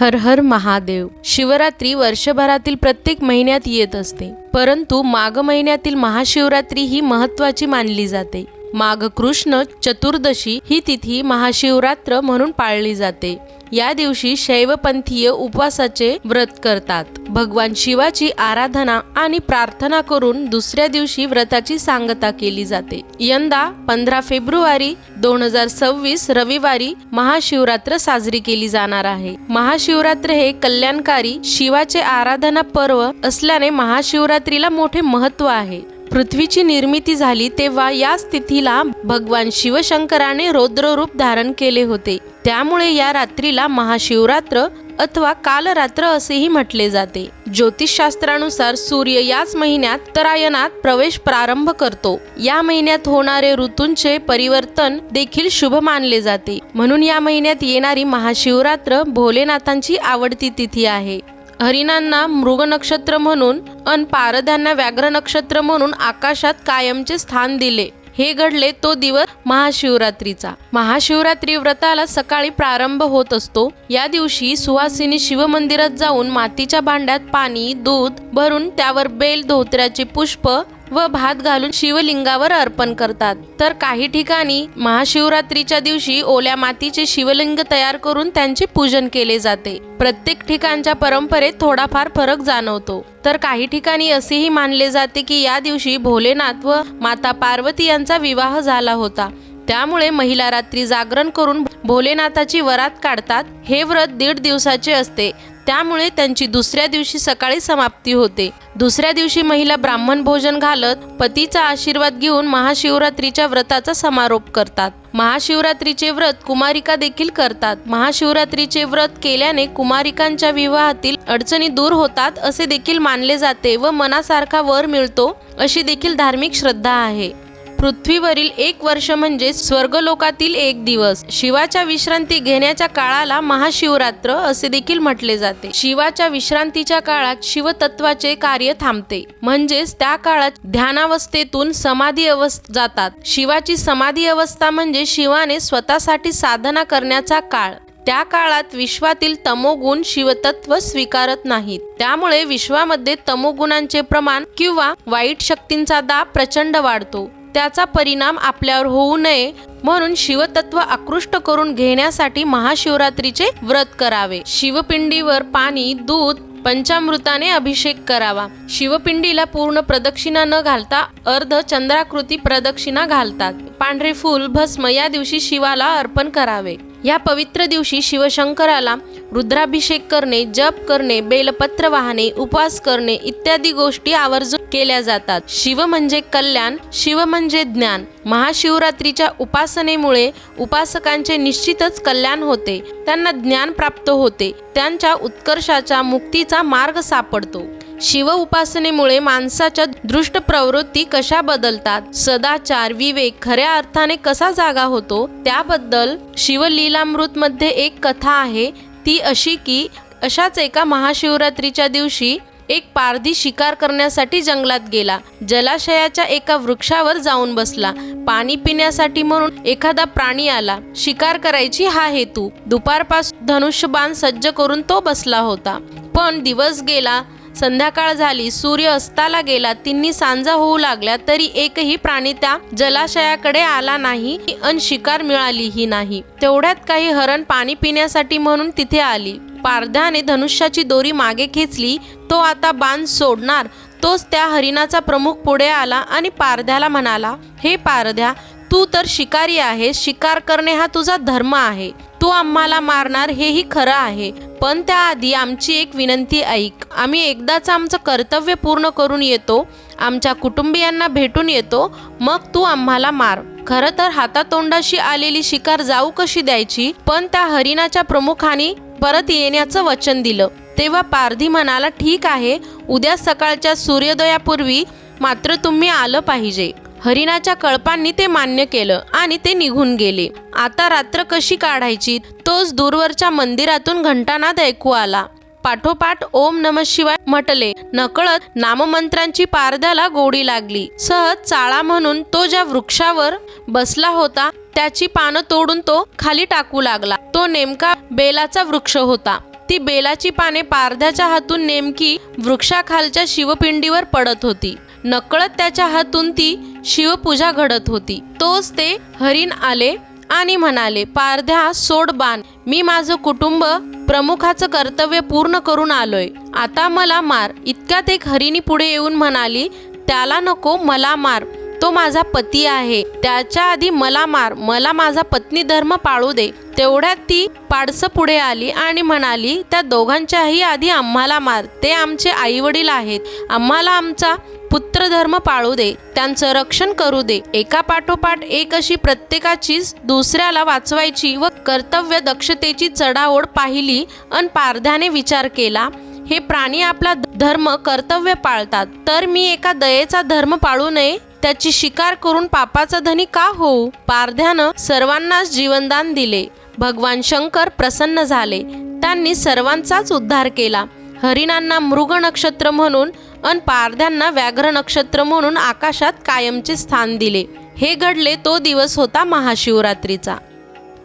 हर हर महादेव. शिवरात्री वर्षभरातील प्रत्येक महिन्यात येत असते. परंतु माघ महिन्यातील महाशिवरात्री ही महत्वाची मानली जाते. माघ कृष्ण चतुर्दशी ही तिथी महाशिवरात्र म्हणून पाळली जाते. या दिवशी शैवपंथीय उपवासाचे व्रत करतात. भगवान शिवाची आराधना आणि प्रार्थना करून दुसऱ्या दिवशी व्रताची सांगता केली जाते. यंदा पंधरा फेब्रुवारी दोन हजार सव्वीस रविवारी महाशिवरात्र साजरी केली जाणार आहे. महाशिवरात्र हे कल्याणकारी शिवाचे आराधना पर्व असल्याने महाशिवरात्रीला मोठे महत्त्व आहे. पृथ्वीची निर्मिती झाली तेव्हा या तिथीला भगवान शिवशंकराने रौद्ररूप धारण केले होते. त्यामुळे या रात्रीला महाशिवरात्र अथवा कालरात्र असेही म्हटले जाते. ज्योतिषशास्त्रानुसार सूर्य याच महिन्यात तरायनात प्रवेश प्रारंभ करतो. या महिन्यात होणारे ऋतूंचे परिवर्तन देखील शुभ मानले जाते. म्हणून या महिन्यात येणारी महाशिवरात्र भोलेनाथांची आवडती तिथी आहे. हरिणांना मृग नक्षत्र म्हणून अन पारध्यांना व्याघ्र नक्षत्र म्हणून आकाशात कायमचे स्थान दिले. हे घडले तो दिवस महाशिवरात्रीचा. महाशिवरात्री व्रताला सकाळी प्रारंभ होत असतो. या दिवशी सुहासिनी शिवमंदिरात जाऊन मातीच्या भांड्यात पाणी दूध भरून त्यावर बेल धोत्र्याचे पुष्प व भात घालून शिवलिंगावर अर्पण करतात. तर काही ठिकाणी महाशिवरात्रीच्या दिवशी ओल्या मातीचे शिवलिंग तयार करून त्यांचे पूजन केले जाते. प्रत्येक ठिकाणच्या परंपरेत थोडाफार फरक जाणवतो. तर काही ठिकाणी असेही मानले जाते की या दिवशी भोलेनाथ व माता पार्वती यांचा विवाह झाला होता. त्यामुळे महिला रात्री जागरण करून भोलेनाथाची वरात काढतात. हे व्रत दीड दिवसाचे असते. त्यामुळे त्यांची दुसऱ्या दिवशी सकाळी समाप्ती होते. दुसऱ्या दिवशी महिला ब्राह्मण भोजन घालत पतीचा आशीर्वाद घेऊन महाशिवरात्रीच्या व्रताचा समारोप करतात. महाशिवरात्रीचे व्रत कुमारिका देखील करतात. महाशिवरात्रीचे व्रत केल्याने कुमारिकांच्या विवाहातील अडचणी दूर होतात असे देखील मानले जाते व मनासारखा वर मिळतो अशी देखील धार्मिक श्रद्धा आहे. पृथ्वीवरील एक वर्ष म्हणजे स्वर्गलोकातील एक दिवस. शिवाच्या विश्रांती घेण्याच्या काळाला महाशिवरात्र असे देखील म्हटले जाते. शिवाच्या विश्रांतीच्या काळात शिवतत्वाचे कार्य थांबते. म्हणजेच त्या काळात ध्यानावस्थेतून समाधी अवस्थ जातात. शिवाची समाधी अवस्था म्हणजे शिवाने स्वतःसाठी साधना करण्याचा काळ. त्या काळात विश्वातील तमोगुण शिवतत्व स्वीकारत नाहीत. त्यामुळे विश्वामध्ये तमोगुणांचे प्रमाण किंवा वाईट शक्तींचा दाब प्रचंड वाढतो. त्याचा परिणाम आपल्यावर होऊ नये म्हणून शिवतत्व आकृष्ट करून घेण्यासाठी महाशिवरात्रीचे व्रत करावे. शिवपिंडीवर पाणी दूध पंचामृताने अभिषेक करावा. शिवपिंडीला पूर्ण प्रदक्षिणा न घालता अर्ध चंद्राकृती प्रदक्षिणा घालतात. पांढरे फूल भस्म या दिवशी शिवाला अर्पण करावे. या पवित्र दिवशी शिवशंकराला रुद्राभिषेक करणे जप करणे बेलपत्र वाहणे उपवास करणे इत्यादी गोष्टी आवर्जून केल्या जातात. शिव म्हणजे कल्याण शिव म्हणजे ज्ञान. महाशिवरात्रीच्या उपासनेमुळे उपासकांचे निश्चितच कल्याण होते. त्यांना ज्ञान प्राप्त होते. त्यांच्या उत्कर्षाचा मुक्तीचा मार्ग सापडतो. शिव उपासनेमुळे माणसाच्या दृष्ट प्रवृत्ती कशा बदलतात? सदाचार विवेक खऱ्या अर्थाने कसा जागा होतो? त्याबद्दल शिवलीलामृत मध्ये एक कथा आहे. ती अशी की अशाच एका महाशिवरात्रीच्या दिवशी एक पारधी शिकार करण्यासाठी जंगलात गेला. जलाशयाच्या एका वृक्षावर जाऊन बसला. पाणी पिण्यासाठी म्हणून एखादा प्राणी आला. शिकार करायची हा हेतू. दुपारपासून धनुष्यबाण सज्ज करून तो बसला होता. पण दिवस गेला. संध्याकाळ झाली सूर्य अस्ताला गेला तिन्ही सांजा होऊ लागल्या तरी एकही प्राणी त्या जलाशयाकडे आला नाही अन शिकार मिळालीही नाही. तेवढ्यात काही हरण पाणी पिण्यासाठी म्हणून तिथे आली. पारध्याने धनुष्याची दोरी मागे खेचली तो आता बांध सोडणार तोच त्या हरिणाचा प्रमुख पुढे आला आणि पारध्याला म्हणाला हे पारध्या तू तर शिकारी आहेस शिकार करणे हा तुझा धर्म आहे. तू आम्हाला मारणार हेही खरं आहे. पण त्याआधी आमची एक विनंती ऐक. आम्ही एकदाच आमचं कर्तव्य पूर्ण करून येतो आमच्या कुटुंबियांना भेटून येतो मग तू आम्हाला मार. खरं तर हातातोंडाशी आलेली शिकार जाऊ कशी द्यायची? पण त्या हरिणाच्या प्रमुखाने परत येण्याचं वचन दिलं. तेव्हा पारधी म्हणाला ठीक आहे उद्या सकाळच्या सूर्योदयापूर्वी मात्र तुम्ही आलं पाहिजे. हरिणाच्या कळपांनी ते मान्य केलं आणि ते निघून गेले. आता रात्र कशी काढायची? तोच दूरवरच्या मंदिरातून घंटानाद ऐकू आला. पाठोपाठ ओम नम शिवाय म्हटले. नकळत नाममंत्रांची पारद्याला गोडी लागली. सहज चाळा म्हणून तो ज्या वृक्षावर बसला होता त्याची पानं तोडून तो खाली टाकू लागला. तो नेमका बेलाचा वृक्ष होता. ती बेलाची पाने पारध्याच्या हातून नेमकी वृक्षाखालच्या शिवपिंडीवर पडत होती. नकळत त्याच्या हातून ती शिवपूजा घडत होती. तोच ते हरिण आले आणि म्हणाले पारध्या सोड बाण. मी माझं कुटुंब प्रमुखाचं कर्तव्य पूर्ण करून आलोय. आता मला मार. इतक्यात एक हरिणी पुढे येऊन म्हणाली त्याला नको मला मार. तो माझा पती आहे. त्याच्या आधी मला मार. मला माझा पत्नी धर्म पाळू दे. तेवढ्यात ती पाडसं पुढे आली आणि म्हणाली त्या दोघांच्याही आधी आम्हाला मार. ते आमचे आईवडील आहेत. आम्हाला आमचा पुत्रधर्म पाळू दे त्यांचं रक्षण करू दे. एका पाठोपाठ एक अशी प्रत्येकाचीच दुसऱ्याला वाचवायची व कर्तव्य दक्षतेची चढाओढ पाहिली अन पारध्याने विचार केला हे प्राणी आपला धर्म कर्तव्य पाळतात. तर मी एका दयेचा धर्म पाळू नये? त्याची शिकार करून पापाचा धनी का होऊ? पारध्यानं सर्वांनाच जीवनदान दिले. भगवान शंकर प्रसन्न झाले. त्यांनी सर्वांचाच उद्धार केला. हरिणांना मृग नक्षत्र म्हणून अन पारध्यांना व्याघ्र नक्षत्र म्हणून आकाशात कायमचे स्थान दिले. हे घडले तो दिवस होता महाशिवरात्रीचा.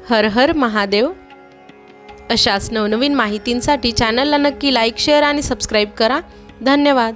हर हर महादेव. अशाच नवनवीन माहितींसाठी चॅनलला नक्की लाईक शेअर आणि सबस्क्राईब करा. धन्यवाद.